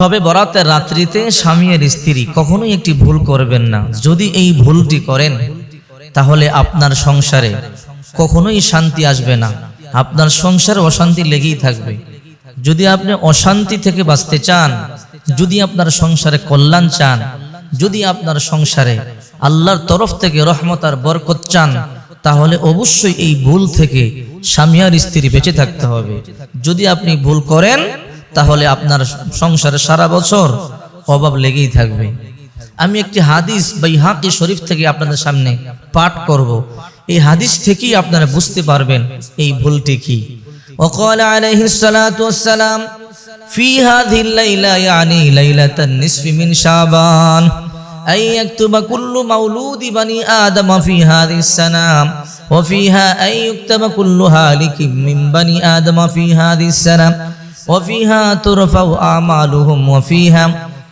তবে বরাতের রাত্রিতে স্বামীর স্ত্রী কখনোই একটি ভুল করবেন না। যদি এই ভুলটি করেন, তাহলে আপনার সংসারে কখনোই শান্তি আসবে না। আপনার সংসারে অশান্তি লেগেই থাকবে। যদি আপনি অশান্তি থেকে বাঁচতে চান, যদি আপনার সংসারে কল্যাণ চান, যদি আপনার সংসারে আল্লাহর তরফ থেকে রহমত আর বরকত চান, তাহলে অবশ্যই এই ভুল থেকে স্বামী আর স্ত্রী বেঁচে থাকতে হবে। যদি আপনি ভুল করেন তাহলে আপনার সংসারে সারা বছর অভাব লেগেই থাকবে আমি একটি হাদিস বা ইহাকি শরীফ থেকে আপনাদের সামনে পাঠ করব এই হাদিস থেকেই আপনারা বুঝতে পারবেন এই ভুলটি কি وقال عليه الصلاة والسلام في هذه الليلة يعني ليلة النصف من شعبان أن يكتب كل مولود بني آدم في هذه السنة وفيها أن يكتب كل هالك من بني آدم في هذه السنة ওফিহা তুরফাউ আমালুহুম ওফিহা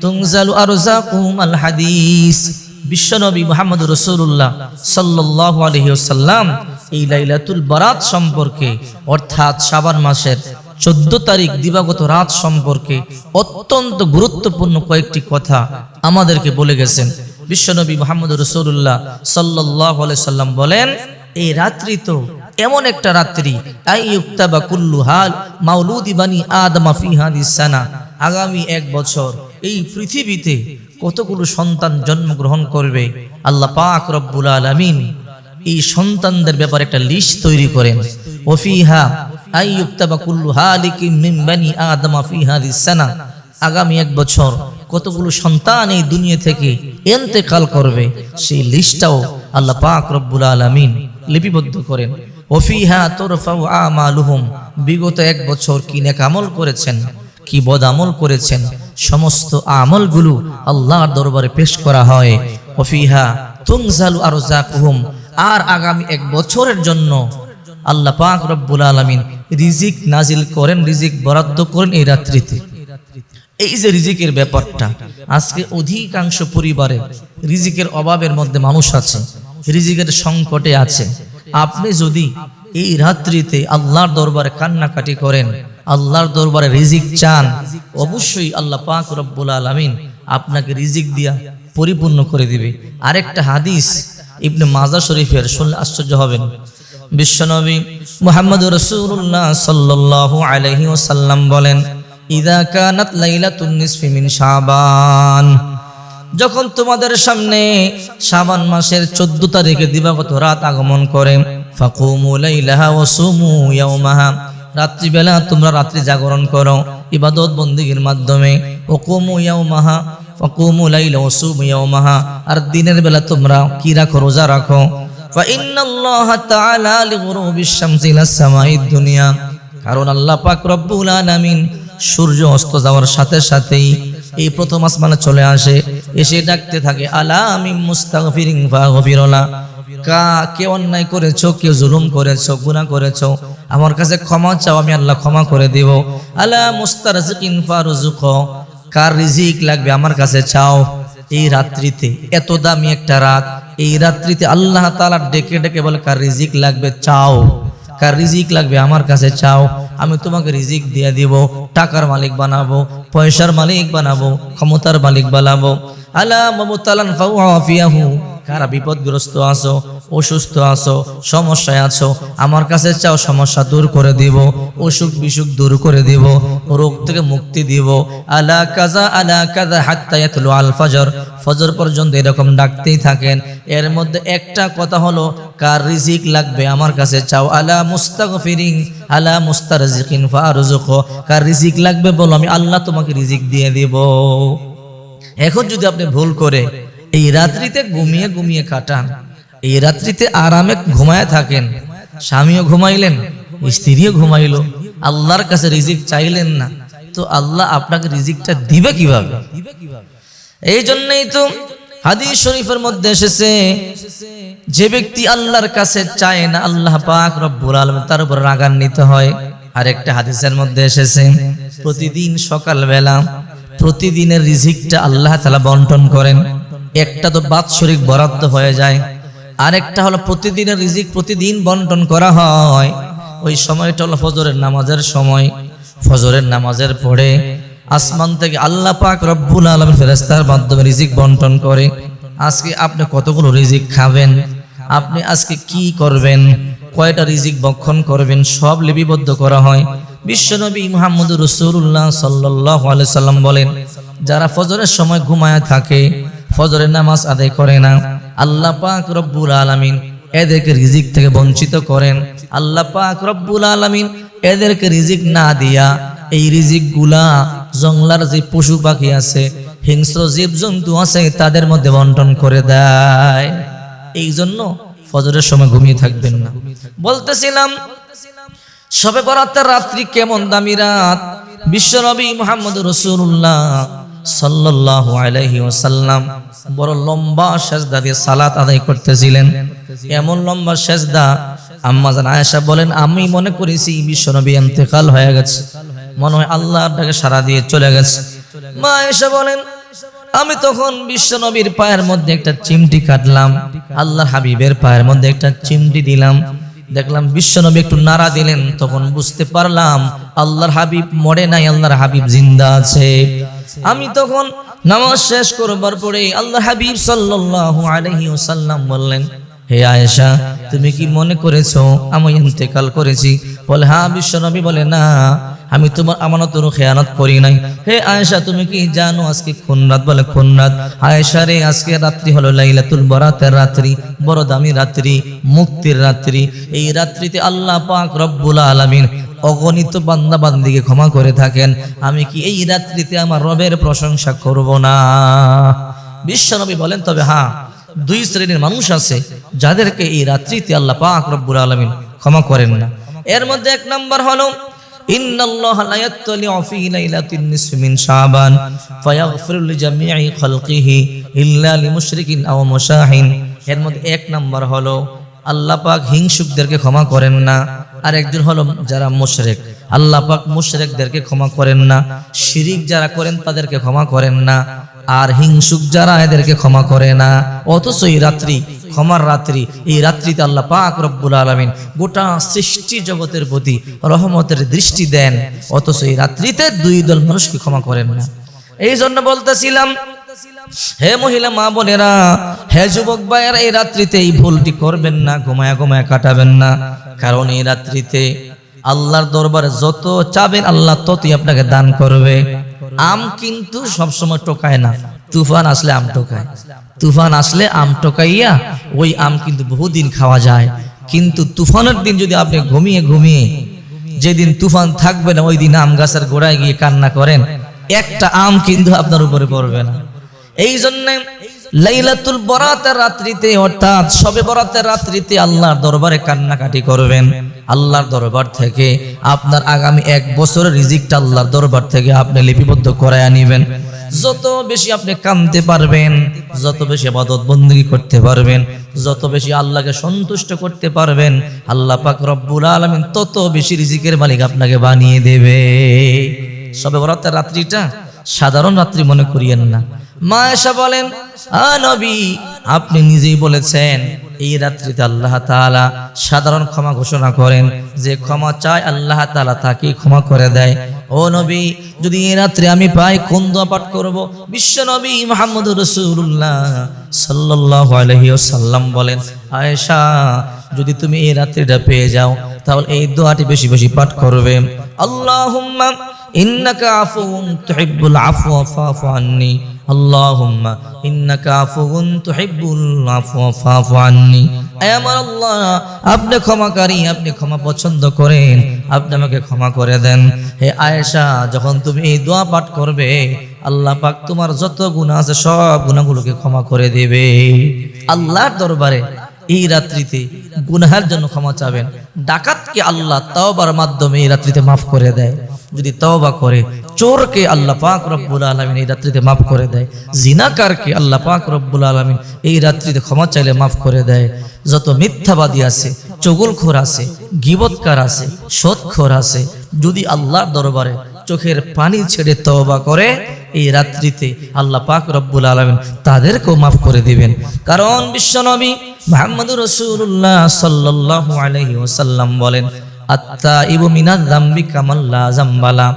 তুংজালু আরজাকুম আল হাদিস বিশ্বনবী মোহাম্মদ রসুল্লাহ সাল্লাহ আলহিউসাল্লাম এই লাইলাতুল বারাত সম্পর্কে, অর্থাৎ সাবান মাসের চোদ্দ তারিখ দিবাগত রাত সম্পর্কে অত্যন্ত গুরুত্বপূর্ণ কয়েকটি কথা আমাদেরকে বলে গেছেন। বিশ্বনবী মোহাম্মদ রসুল্লাহ সাল্লাহ সাল্লাম বলেন, এই রাত্রি তো এমন একটা রাত্রি, আই ইউক্তাবা কুল্লু হাল মাউলুদি বানি আদমা ফিহাদিস সানা আগামী এক বছর এই পৃথিবীতে কতগুলো সন্তান জন্মগ্রহণ করবে? আল্লাহ পাক রব্বুল আলামিন এই সন্তানদের ব্যাপারে একটা লিস্ট তৈরি করেন। ওফিহা আই ইউক্তাবা কুল্লু হালিকিম মিন বানি আদমা ফিহাদিস সানা আগামী এক বছর কতগুলো সন্তান এই দুনিয়া থেকে এন্তেকাল করবে? সেই লিস্টটাও আল্লাহ পাক রব্বুল আলামিন লিপিবদ্ধ করেন। ওফিহা তোরফাউ আমালুহুম। বিগত এক বছর কি নেক আমল করেছেন? কি বদ আমল করেছেন? সমস্ত আমলগুলো আল্লাহর দরবারে পেশ করা হয়। ওফিহা তুমজালু আরজাকুহুম। আর আগামী এক বছরের জন্য আল্লাহ পাক রব্বুল আলামিন রিজিক নাজিল করেন, রিজিক বরাদ্দ করেন এই রাত্রিতে। এই যে রিজিকের ব্যাপারটা, আজকে অধিকাংশ পরিবারে রিজিকের অভাবের মধ্যে মানুষ আছে, রিজিকের সংকটে আছে। আপনি যদি এই রাত্রিতে আল্লাহর দরবারে কান্নাকাটি করেন, আল্লাহর দরবারে রিজিক চান, অবশ্যই আল্লাহ পাক রব্বুল আলামিন আপনাকে রিজিক দিয়া পরিপূর্ণ করে দিবে। আরেকটা হাদিস ইবনে মাজা শরীফের শুনলে আশ্চর্য হবেন। বিশ্বনবী মুহাম্মদ রসুল্লাহ সাল্লাল্লাহু আলাইহি ওয়াসাল্লাম বলেন, ইদা কানাত লাইলাতুন নিসফি মিন শাবান। যখন তোমাদের সামনে সাবান মাসের চোদ্দ তারিখে দিবাগত রাত আগমন করে রাত্রিবেলা তোমরা রাত্রি জাগরণ করো ইবাদত বন্দিগীর মাধ্যমে আর দিনের বেলা তোমরা কি রাখো, রোজা রাখো? কারণ আল্লাহ পাক রব্বুল আলামিন সূর্য অস্ত যাওয়ার সাথে সাথেই এই প্রথম আসমানে চলে আসে, এসে ডাকতে থাকে, আলা আমি মুস্তাগফিরিন ফাগফিরলা কা, কে অন্যায় করেছ কেউ জুলুম করেছ, গুনাহ করেছ? আমার কাছে ক্ষমা চাও, আমি আল্লাহ ক্ষমা করে দেব। আলা মুস্তারজিকিন ফারুজুক কার রিজিক লাগবে আমার কাছে চাও? এই রাত্রিতে, এত দামি একটা রাত, এই রাত্রিতে আল্লাহ তাআলা ডেকে ডেকে বলে, কার রিজিক লাগবে চাও? কার রিজিক লাগবে আমার কাছে চাও? আমি তোমাকে রিজিক দিয়ে দিব, টাকার মালিক বানাবো, পয়সার মালিক বানাবো, ক্ষমতার মালিক বানাবো। আলা মমতালান ফাউআফিয়াহু। কারা বিপদগ্রস্ত আছো, অসুস্থ আছো, সমস্যায় আছো, আমার কাছে চাও সমস্যা দূর করে দিব, অসুখ বিসুখ দূর করে দিব, রোগ থেকে মুক্তি দিব। আলা কাজা আলা কাজা, হাত্তা ইয়াতলু আল ফজর। ফজর পর্যন্ত এরকম ডাকতেই থাকেন। এর মধ্যে একটা কথা হলো, কার রিজিক লাগবে আমার কাছে চাও? আলা মুস্তাগফিরিন, আলা মুস্তারজিকিন ফারজুক কার রিজিক লাগবে বলো, আমি আল্লাহ তোমাকে রিজিক দিয়ে দিব। এখন যদি আপনি ভুল করে এই রাত্রিতে ঘুমিয়ে ঘুমিয়ে কাটান। এই রাত্রিতে আরামে ঘুমায় থাকেন। স্বামীও ঘুমাইলেন, স্ত্রীও ঘুমাইল। আল্লাহর কাছে রিজিক চাইলেন না। তো আল্লাহ আপনাকে রিজিকটা দিবে কীভাবে? এই জন্যই তো হাদিস শরীফের মধ্যে এসেছে, যে ব্যক্তি আল্লাহর কাছে চায় না, আল্লাহ পাক রব্বুল আলম তার উপর রাগান্বিত হয়। আরেকটা হাদিসের মধ্যে এসেছে, প্রতিদিন সকালবেলা প্রতিদিনের রিজিকটা আল্লাহ তালা বন্টন করেন। একটা তো বাৎসরিক বরাদ্দ হয়ে যায়, আরেকটা হলো প্রতিদিনের রিজিক প্রতিদিন বন্টন করা হয়। ওই সময়টা হলো ফজরের নামাজের সময়। ফজরের নামাজের পরে আসমান থেকে আল্লাহ পাক রব্বুল আলমের ফেরেস্তার মাধ্যমে রিজিক বন্টন করে। আজকে আপনি কতগুলো রিজিক খাবেন? আপনি আজকে কি করবেন? কয়টা রিজিক বক্ষণ করবেন? সব লিপিবদ্ধ করা হয়। বিশ্বনবী মুহাম্মদ রসুল্লাহ সাল্লাহ সাল্লাম বলেন, যারা ফজরের সময় ঘুমায় থাকে ফজরের নামাজ আদায় করে না। আল্লাহ পাক রব্বুল আলামিন এদেরকে রিজিক থেকে বঞ্চিত করেন। আল্লাহ পাক রব্বুল আলামিন এদেরকে রিজিক না দিয়া এই রিজিকগুলা জংলার যে পশু পাখি আছে, হিংস্র জীব জন্তু আছে, তাদের মধ্যে বন্টন করে দেয়। এই জন্য ফজরের সময় ঘুমিয়ে থাকবেন না। বলতেছিলাম সবে বরাতের রাত্রি কেমন দামি রাত? বিশ্বনবী মোহাম্মদ রসুল্লাহ সাল্লাল্লাহু আলাইহি ওয়াসাল্লাম বড় লম্বা সেজদা দিয়ে সালাত আদায় করতেছিলেন। এমন লম্বা সেজদা আম্মা জান আয়েশা বলেন, আমি মনে করেছি বিশ্বনবী ইন্তেকাল হয়ে গেছে। মনে হয় আল্লাহ আপনাকে সারা দিয়ে চলে গেছে। মা আয়েশা বলেন, আমি তখন বিশ্বনবীর পায়ের মধ্যে একটা চিমটি কাটলাম আল্লাহ হাবিবের পায়ের মধ্যে একটা চিমটি দিলাম। দেখলাম বিশ্বনবী একটু নাড়া দিলেন, তখন বুঝতে পারলাম আল্লাহর হাবিব মরে নাই, আল্লাহর হাবিব জিন্দা আছে। আমি তখন নামাজ শেষ করবার পরে আল্লাহ হাবিব সাল্লাল্লাহু আলাইহি ওয়াসাল্লাম বললেন, হে আয়েশা, তুমি কি মনে করেছ আমি ইন্তেকাল করেছি? বলে হ্যাঁ বিশ্বনবী বলে, না, আমি তোমার আমানতের খেয়ানত করি নাই। হে আয়েশা, তুমি কি জানো আজকে কোন রাত? বলে, কোন রাত? আয়েশা রে, আজকে রাত্রি হলো লাইলাতুল বরাতের রাত্রি, বড় দামি রাত্রি, মুক্তির রাত্রি। এই রাত্রিতে আল্লাহ পাক রব্বুল আলামিন অগণিত বান্দা বান্দিকে ক্ষমা করে থাকেন আমি কি এই রাত্রিতে আমার রবের প্রশংসা করব না বিশ্বনবী বলেন তবে হ্যাঁ দুই শ্রেণীর মানুষ আছে যাদেরকে এই রাত্রিতে আল্লাহ পাক রব্বুল আলামিন ক্ষমা করেন না এর মধ্যে এক নাম্বার হলো إن الله لا يطلع في ليلة النصف من شعبان فيغفر لجميع خلقه إلا لمشرك أو مشاحن এর মধ্যে এক নাম্বার হলো আল্লাহ পাক হিংসুকদেরকে ক্ষমা করেন না আর একজন হলো যারা মুশরিক। আল্লাহ পাক মুশরিকদেরকে ক্ষমা করেন না, শিরিক যারা করেন তাদেরকে ক্ষমা করেন না, আর হিংসুক যারা এদেরকে ক্ষমা করে না। অথচ এই রাত্রি, ক্ষমার রাত্রি, এই রাত্রিতে আল্লাহ পাক রব্বুল আলমিন গোটা সৃষ্টি জগতের প্রতি রহমতের দৃষ্টি দেন, অথচ এই রাত্রিতে দুই দল মানুষকে ক্ষমা করেন না। এই জন্য বলতেছিলাম, হে মহিলা মা বোনেরা, হে যুবক ভাইয়েরা, এই রাত্রিতে এই ভুলটি করবেন না, ঘুমায়া ঘুমায়া কাটাবেন না। কারণ এই রাত্রিতে আল্লাহর দরবারে যত চাবেন আল্লাহ ততই আপনাকে দান করবে। আম কিন্তু সবসময় টোকায় না। তুফান আসলে আম টোকায়। তুফান আসলে আম টোকাইয়া ওই আম কিন্তু বহুদিন খাওয়া যায়। কিন্তু তুফানের দিন যদি আপনি ঘুমিয়ে ঘুমিয়ে যেদিন তুফান থাকবে না, ওই দিন আম গাছের গোড়ায় গিয়ে কান্না করেন, একটা আম কিন্তু আপনার উপরে পড়বে না। এই জন্য লাইলাতুল বরাতের রাত্রিতে, অর্থাৎ সবে বরাতের রাত্রিতে আল্লাহর দরবারে কান্নাকাটি করবেন। আল্লাহর দরবার থেকে আপনার আগামী এক বছরের রিজিকটা আল্লাহর দরবার থেকে আপনি লিপিবদ্ধ করায় নিবেন। যত বেশি আপনি কামতে পারবেন, যত বেশি আবাদত বন্দী করতে পারবেন, যত বেশি আল্লাহকে সন্তুষ্ট করতে পারবেন, আল্লাহ পাক রব্বুল আলমিন তত বেশি রিজিকের মালিক আপনাকে বানিয়ে দেবে। সবে বরাতের রাত্রিটা সাধারণ রাত্রি মনে করিয়েন না। মা এসা বলেন নবী, আপনি নিজেই বলেছেন, এই রাত্রিতে আল্লাহ তাআলা সাধারণ ক্ষমা ঘোষণা করেন, যে ক্ষমা চায় আল্লাহ তাআলা তাকে ক্ষমা করে দেয়। ও নবী, যদি এই রাত্রে আমি পাই, কোন দোয়া পাঠ করব? বিশ্ব নবী মোহাম্মদ রসুল্লাহ সাল্লাল্লাহু আলাইহি ওয়াসাল্লাম বলেন, আয়েশা, যদি তুমি এই রাত্রিটা পেয়ে যাও, তাহলে এই দোয়াটি বেশি বেশি পাঠ করবে। আল্লাহুম্মা ইন্নাকা আফুউন তুহিব্বুল আপনি ক্ষমাকারী, আপনি ক্ষমা পছন্দ করেন। আপনি আমাকে ক্ষমা করে দেন। হে আয়েশা, যখন তুমি এই দোয়া পাঠ করবে, আল্লাহ পাক তোমার যত গুনাহ আছে, সব গুনাহগুলোকে ক্ষমা করে দেবে। আল্লাহর দরবারে এই রাত্রিতে গুনাহের জন্য ক্ষমা চাবেন। ডাকাতকে আল্লাহ তাওবার মাধ্যমে এই রাত্রিতে মাফ করে দেয়। যদি তওবা করে, চোরকে আল্লাহ পাক রব্বুল আলমিন এই রাত্রিতে মাফ করে দেয়, জিনাকারকে আল্লাহ পাক রব্বুল আলমিন এই রাত্রিতে ক্ষমা চাইলে মাফ করে দেয়। যত মিথ্যাবাদী আছে, চগলখোর আছে, গিবৎকার আছে, সৎখোর আছে, যদি আল্লাহর দরবারে চোখের পানি ছেড়ে তওবা করে, এই রাত্রিতে আল্লাহ পাক রব্বুল আলমিন তাদেরকেও মাফ করে দিবেন। কারণ বিশ্বনবী মোহাম্মদ রসুল্লাহ সাল্লাহ আলহি বলেন আত্মা ইবু মিনাদ জাম্বি কামাল্লা জাম্বালা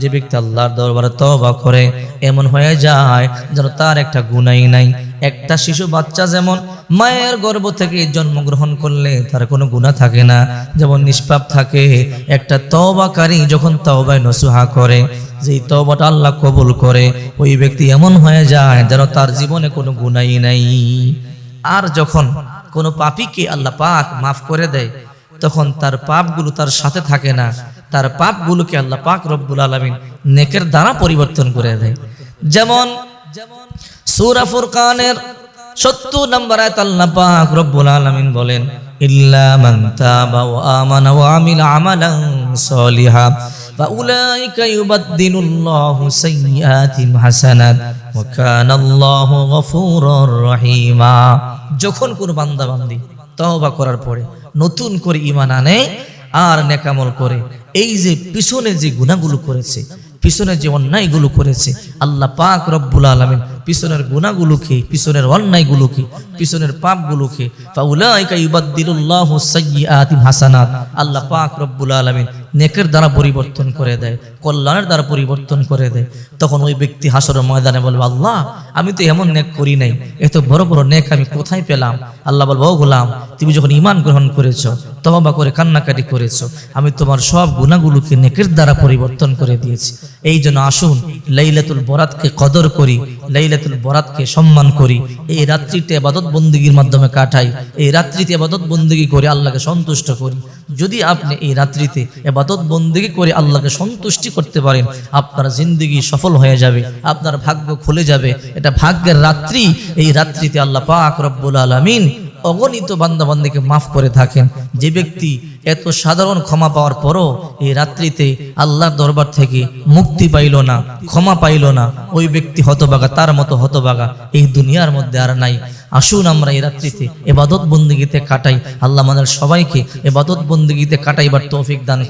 যে ব্যক্তি আল্লাহর দরবারে তবা করে, এমন হয়ে যায় যেন তার একটা গুনাই নাই। একটা শিশু বাচ্চা যেমন মায়ের গর্ভ থেকে জন্মগ্রহণ করলে তার কোনো গুণা থাকে না। যেমন নিষ্পাপ থাকে, একটা তওবাকারী যখন তওবায় নসুহা করে, যেই তবাটা আল্লাহ কবুল করে, ওই ব্যক্তি এমন হয়ে যায় যেন তার জীবনে কোনো গুনাই নাই। আর যখন কোনো পাপীকে আল্লাহ পাক মাফ করে দেয় তখন তার পাপগুলো তার সাথে থাকে না। তার পাপগুলোকে আল্লাহ পাক রব্বুল আলমিন নেকের দ্বারা পরিবর্তন করে দেয়। যেমন সূরা ফুরকানের 70 নম্বর আয়াত আল্লাহ পাক রব্বুল আলামিন বলেন যখন কোন বান্দা বান্দি করার পরে নতুন করে ইমান আনে আর নেকামল করে। এই যে পিছনে যে গুণাগুলো করেছে, পিছনে যে অন্যায়গুলো করেছে, আল্লাহ পাক রব্বুল আলমিন পিছনের গুণাগুলোকে, পিছনের অন্যায়গুলোকে, পিছনের পাপগুলোকে আল্লাহ পাক রব্বুল আলামিন নেকের দ্বারা পরিবর্তন করে দেয়, কল্যাণের দ্বারা পরিবর্তন করে দেয়। তখন ওই ব্যক্তি হাসরের ময়দানে বলবে, আল্লাহ, আমি তো এমন নেক করি নাই, এত বড় বড় নেক আমি কোথায় পেলাম? আল্লাহ বলব গোলাম, তুমি যখন ঈমান গ্রহণ করেছ, তওবা করে কান্নাকাটি করেছ, আমি তোমার সব গুণাগুলোকে নেকের দ্বারা পরিবর্তন করে দিয়েছি। এই জন্য আসুন, লাইলাতুল বরাতকে কদর করি লাইলাতুল বরাতকে সম্মান করি। এই রাত্রিতে আবাদত বন্দীগীর মাধ্যমে কাটাই। এই রাত্রিতে আবাদত বন্দীগী করে আল্লাহকে সন্তুষ্ট করি। যদি আপনি এই রাত্রিতে এবাদত বন্দিগি করে আল্লাহকে সন্তুষ্টি করতে পারেন, আপনার জিন্দগি সফল হয়ে যাবে, আপনার ভাগ্য খুলে যাবে। এটা ভাগ্যের রাত্রি। এই রাত্রিতে আল্লাহ পাক রব্বুল আলামিন অগণিত বান্দাবান্দিকে মাফ করে থাকেন। যে ব্যক্তি এত সাধারণ ক্ষমা পাওয়ার পরও এই রাত্রিতে আল্লাহর দরবার থেকে মুক্তি পাইল না, ক্ষমা পাইল না, ওই ব্যক্তি হতবাগা, তার মতো হতবাগা এই দুনিয়ার মধ্যে আর নাই। আসুন আমরা এই রাত্রিতে এবাদত বন্দিগিতে কাটাই। আল্লাহ আমাদের সবাইকে এবাদত বন্দিগিতে কাটাইবার তৌফিক দান